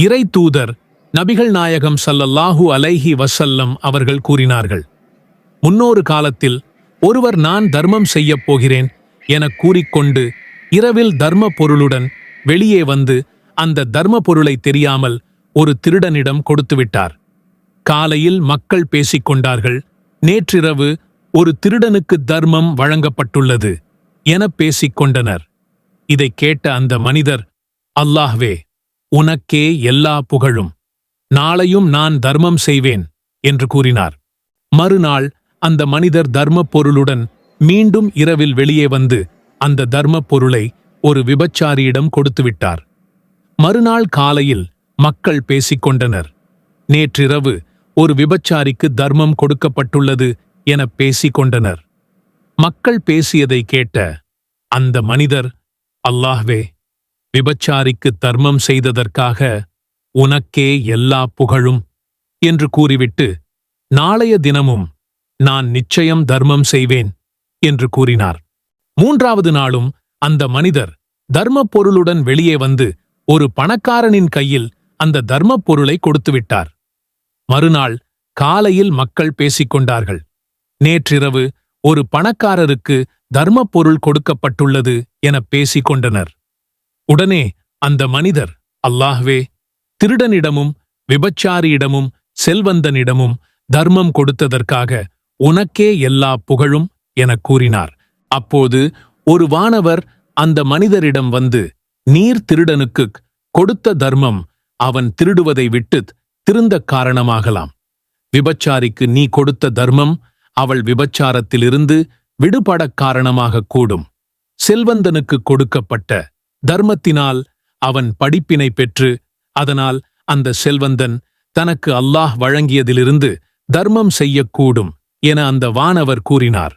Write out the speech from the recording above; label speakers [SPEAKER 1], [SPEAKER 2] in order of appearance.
[SPEAKER 1] இறை தூதர் நபிகள் நாயகம் சல்லல்லாஹு அலைஹி வசல்லம் அவர்கள் கூறினார்கள் முன்னொரு காலத்தில் ஒருவர் நான் தர்மம் செய்யப் போகிறேன் எனக் கூறிக்கொண்டு இரவில் தர்ம பொருளுடன் வெளியே வந்து அந்த தர்ம பொருளை தெரியாமல் ஒரு திருடனிடம் கொடுத்துவிட்டார். காலையில் மக்கள் பேசிக் கொண்டார்கள் நேற்றிரவு ஒரு திருடனுக்கு தர்மம் வழங்கப்பட்டுள்ளது எனப் பேசிக் கொண்டனர். இதைக் கேட்ட அந்த மனிதர் அல்லாஹ்வே உனக்கே எல்லா புகழும். நாளையும் நான் தர்மம் செய்வேன் என்று கூறினார். மறுநாள் அந்த மனிதர் தர்மப் பொருளுடன் மீண்டும் இரவில் வெளியே வந்து அந்த தர்மப் பொருளை ஒரு விபச்சாரியிடம் கொடுத்துவிட்டார். மறுநாள் காலையில் மக்கள் பேசிக் கொண்டனர் நேற்றிரவு ஒரு விபச்சாரிக்கு தர்மம் கொடுக்கப்பட்டுள்ளது என பேசிக் கொண்டனர் மக்கள் பேசியதை கேட்ட அந்த மனிதர் அல்லாஹ்வே விபச்சாரிக்கு தர்மம் செய்ததற்காக உனக்கே எல்லா புகழும் என்று கூறிவிட்டு நாளைய தினமும் நான் நிச்சயம் தர்மம் செய்வேன் என்று கூறினார். மூன்றாவது நாளும் அந்த மனிதர் தர்மப் பொருளுடன் வெளியே வந்து ஒரு பணக்காரனின் கையில் அந்த தர்மப் பொருளை கொடுத்துவிட்டார். மறுநாள் காலையில் மக்கள் பேசிக் கொண்டார்கள். நேற்றிரவு ஒரு பணக்காரருக்கு தர்மப் பொருள் கொடுக்கப்பட்டுள்ளது என பேசிக் கொண்டனர். உடனே அந்த மனிதர் அல்லாஹ்வே திருடனிடமும் விபச்சாரியிடமும் செல்வந்தனிடமும் தர்மம் கொடுத்ததற்காக உனக்கே எல்லா புகழும் எனக் கூறினார். அப்போது ஒரு வானவர் அந்த மனிதரிடம் வந்து நீர் திருடனுக்குக் கொடுத்த தர்மம் அவன் திருடுவதை விட்டுத் திருந்தக் காரணமாகலாம். விபச்சாரிக்கு நீ கொடுத்த தர்மம் அவள் விபச்சாரத்திலிருந்து விடுபடக் காரணமாகக் கூடும். செல்வந்தனுக்கு கொடுக்கப்பட்ட தர்மத்தினால் அவன் படிப்பினை பெற்று அதனால் அந்த செல்வந்தன் தனக்கு அல்லாஹ் வழங்கியதிலிருந்து தர்மம் செய்யக்கூடும் என அந்த வானவர் கூறினார்.